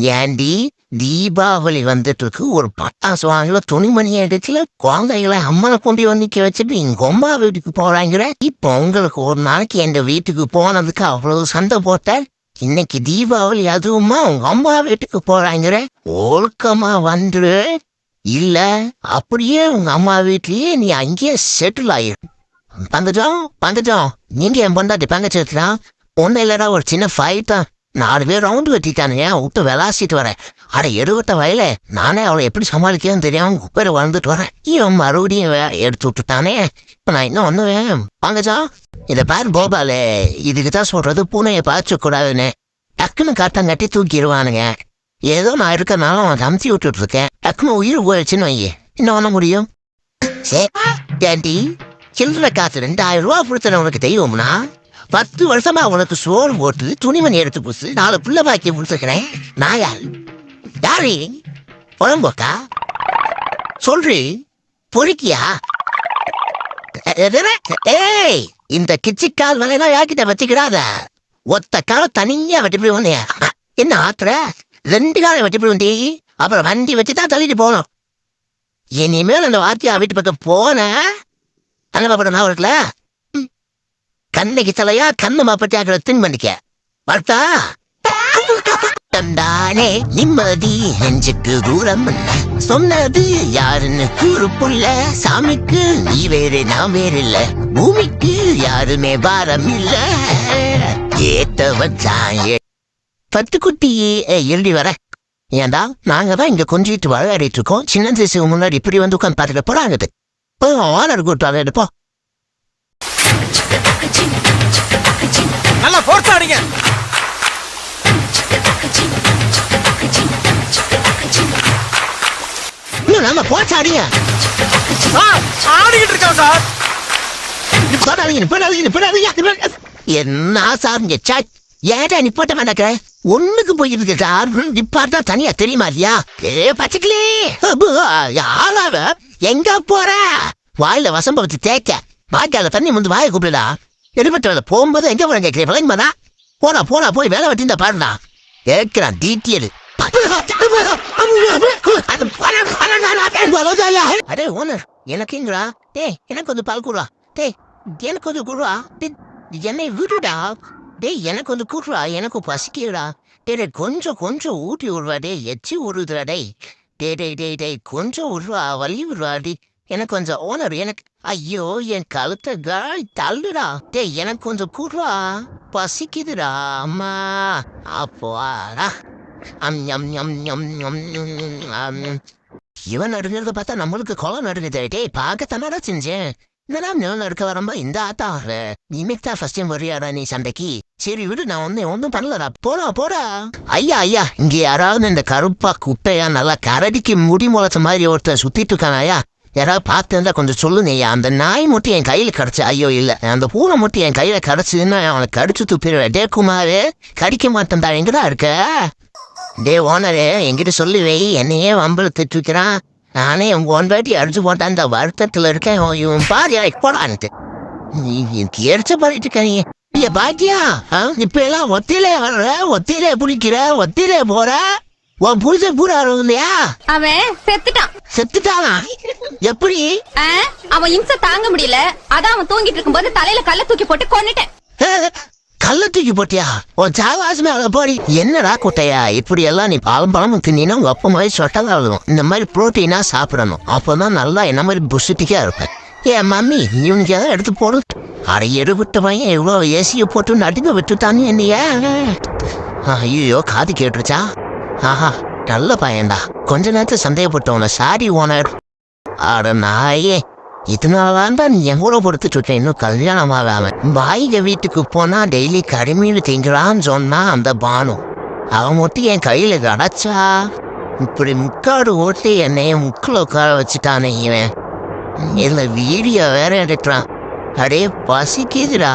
ஏண்டி தீபாவளி வந்துட்டு இருக்கு ஒரு பட்டாசு வாங்கல துணிமணி எடுக்கல குழந்தைகளை அம்மனை கொண்டு வந்துக்க வச்சுட்டு எங்க அம்மா வீட்டுக்கு போறாங்கிற? இப்போ உங்களுக்கு ஒரு நாளைக்கு என் வீட்டுக்கு போனதுக்கு அவ்வளவு சண்டை போட்ட இன்னைக்கு தீபாவளி அதுவுமா உங்க அம்மா வீட்டுக்கு போறாங்கிற? ஒழுக்கமா வந்துரு. இல்ல அப்படியே உங்க அம்மா வீட்லயே நீ அங்கேயே செட்டில் ஆயிரு. பங்கஜம் பங்கஜம் நீங்க என் பொண்டாட்டி பங்கச்சலாம் ஒன்னும் இல்லடா ஒரு சின்ன ஃபைட் தான் நாலு பேர் ரவுண்டு வெட்டிட்டானுங்க. விட்டு விளாசிட்டு வரேன். அட எடுவட்ட வயல நானே அவளை எப்படி சமாளிக்கேன்னு தெரியாம குப்பையில வளர்ந்துட்டு வரேன். இவன் மறுபடியும் வே- எடுத்து விட்டுட்டானே. இப்ப நான் இன்னும் ஒண்ணுவேன். வாங்கச்சா இத பாரு போபாலே இதுக்கு தான் சொல்றது பூனையை பாய்ச்ச கூடாதுன்னு டக்குன்னு கரெக்டாக கட்டி தூக்கிடுவானுங்க. ஏதோ நான் இருக்கனால அவன் தம்சி விட்டுட்டு இருக்கேன். டக்குன்னு உயிர் போயிடுச்சுன்னு வையே. என்ன பண்ண முடியும்? சரி ஏண்டி? சில்லற காசு ரெண்டாயிரம் ரூபா கொடுத்தன உனக்கு தெய்வம்னா? பத்து வருஷமா உனக்கு சோறு போட்டு துணிமணி எடுத்து புசு நாலு புள்ள பாக்கி முடிச்சுக்கிறேன். நாயால் டாரி புலம்போக்கா சொல்றி பொறுக்கியா? ஏய் இந்த கிச்சிக்கால் வேலையெல்லாம் யாக்கிட்ட வச்சுக்கிறாத ஒத்த காலம் தனியா வெட்டி போய் என்ன ஆத்துற? ரெண்டு காலம் வெட்டி போய் வந்தி அப்புறம் வண்டி வச்சு தான் தள்ளிட்டு போகணும். இனிமேல் அந்த வார்த்தையா வீட்டு பக்கம் போன பாப்பட நான் இருக்குல்ல? கண்ணைக்கு தலையா கண்ணு மாப்பட்டியாக்கிற தின் பண்ணிக்க பார்த்தா தந்தானே நிம்மதி நெஞ்சுக்கு தூரம். சொன்னது யாருன்னு கூறு புள்ள சாமிக்கு நீ வேறு நான் வேறு இல்ல. பூமிக்கு யாருமே பாரம் இல்ல. ஏத்தவன் வச்சான் ஏ- பத்து குட்டி எழுதி வர. ஏண்டா நாங்க தான் இங்க கொஞ்சிட்டு விளையாடிட்டு இருக்கோம். சின்ன தேசிக்கு முன்னாடி இப்படி வந்து உட்காந்து பார்த்துட்டு போறாங்க. ஆர்டர் கூட்டு கூட்டாளர் எடுப்போ நல்லா போர்ஸ் ஆடிங்க இன்னும் நம்ம போச்சாடிங்க சார் ஆடிக்கிட்டு இருக்கான் சார். போடாதீங்க போடாதீங்க போடாதீங்க என்ன சார் சா ஏடா நிப்பாட்ட மாட்டாக்க ஒண்ணுக்கு போயிருக்கு சார். நிப்பாட்டா தனியா தெரியுமா இல்லையா? ஏ பச்சைக்கிளி. யாராவ? எங்க போற? வாயில வசம்ப வச்சு தேய்க்க. வாய்க்கால தண்ணி வந்து வாயை கூப்பிடுடா. எடுபட்டு போகும்போது எங்கே போற கேட்கிறேன் விளங்குமாடா போடா போடா போய் வேலை வெட்டி இந்த பாருடா கேட்குறான் டீட்டியல் அரே ஓனர் எனக்குங்களா டேய் எனக்கு கொஞ்சம் பால் கூடுவா டே எனக்கு கொஞ்சம் கூடுவா டேய் என்னை விடுடா. டேய் எனக்கு கொஞ்சம் கூடுறா. எனக்கு பசிக்கிறா டே டேய், கொஞ்சம் கொஞ்சம் ஊட்டி விடுவா டேய் எச்சி விடுதுடா டேய் டே டேய் டேய் டேய் கொஞ்சம் விடுவா வலி விடுவா டே எனக்கு கொஞ்சம் ஓனர் எனக்கு ஐயோ என் கழுத்தை காய் தள்ளுடா. டேய் எனக்கு கொஞ்சம் கூடுவா பசிக்குதுடா அம்மா. அப்போடா அம் ஞம் ஞம் ஞம் அம். இவன் நடுங்கிறத பார்த்தா நம்மளுக்கு குளம் நடுங்குது டேய் பார்க்கத்தானடா செஞ்சேன். இதெல்லாம் நிலம் நடுக்க வரம்பா இந்த ஆத்தா. இனிமேல் தான் ஃபர்ஸ்ட் டைம் வரியாடா நீ சண்டைக்கு. சரி விடு நான் ஒன்னே ஒன்றும் பண்ணலடா. போடா போடா. ஐயா ஐயா இங்கே யாராவது இந்த கருப்பா குட்டையா நல்லா கரடிக்கு முடி முளைச்ச மாதிரி ஒருத்தர் சுத்திட்டு இருக்கானா ஐயா. யாராவது பார்த்துருந்தா கொஞ்சம் சொல்லுங்க ஐயா அந்த நாய் மட்டும் என் கையில கிடச்சு ஐயோ இல்ல. அந்த பூனை மட்டும் என் கையில கிடச்சுன்னா அவனை கடிச்சு துப்பிடுவேன் டே குமாரு கடிக்க மாட்டேன்டா எங்கடா இருக்க? டே ஓனரே என்கிட்ட சொல்லி வை. என்னையே வம்பல திட்டுக்கிறான் நானே உங்க ஒன் பேட்டி அடிச்சு போட்டேன் அந்த வருத்தத்துல இருக்கேன். இவன் இவன் பாரு போடான்ட்டு எரிச்ச பண்ணிட்டு இருக்க நீ. பாத்தியா? இப்ப எல்லாம் ஒத்திலே வர்ற ஒத்திலே பிடிக்கிற ஒத்திலே போற. உன் புருஷன் பூரா இல்லையா அவன் செத்துட்டான். செத்துட்டானா? எப்படி? அவன் இம்சை தாங்க முடியல. அதான் அவன் தூங்கிட்டு இருக்கும்போது தலையில கல்ல தூக்கி போட்டு கொன்னுட்டேன். ஏ, கல்ல தூக்கி போட்டியா? உன் சாவாசமே அவ்வளோ போடி. என்னடா குட்டையா? இப்படி எல்லாம் நீ பாலம் பழமும் தின்னா உங்க அப்பா மாதிரி சொட்டதா எழுதும் இந்த மாதிரி புரோட்டீனா சாப்பிடணும். அப்பதான் நல்லா என்ன மாதிரி புஷிட்டிக்கா இருப்பேன். ஏன் மம்மி இவனுக்கு ஏதாவது எடுத்து போடு. அரை எடுவிட்ட பையன் எவ்வளோ ஏசியை போட்டு நடுங்க விட்டுட்டான்னு என்னையா? ஐயோ காது கேட்டுருச்சா? ஆஹா நல்ல பையன்டா. கொஞ்ச நேரத்துல சந்தேகப்பட்டவன. சாரி ஓனர் அட நாயே இதனால தான் நீ என் கூட பொறுத்துட்டு இருக்கேன் இன்னும் கல்யாணம் ஆகாம. பாய்க வீட்டுக்கு போனா டெய்லி கடுமையில திங்கலான்னு சொன்னா அந்த பானு. அவன் மட்டும் என் கையில கிடச்சா. இப்படி முக்காடு ஓட்டி என்னைய முக்கில் உட்கார வச்சுட்டானே இவன். இதுல வீடியோ வேற எடுக்கிறான். அடே பசிக்குதுடா.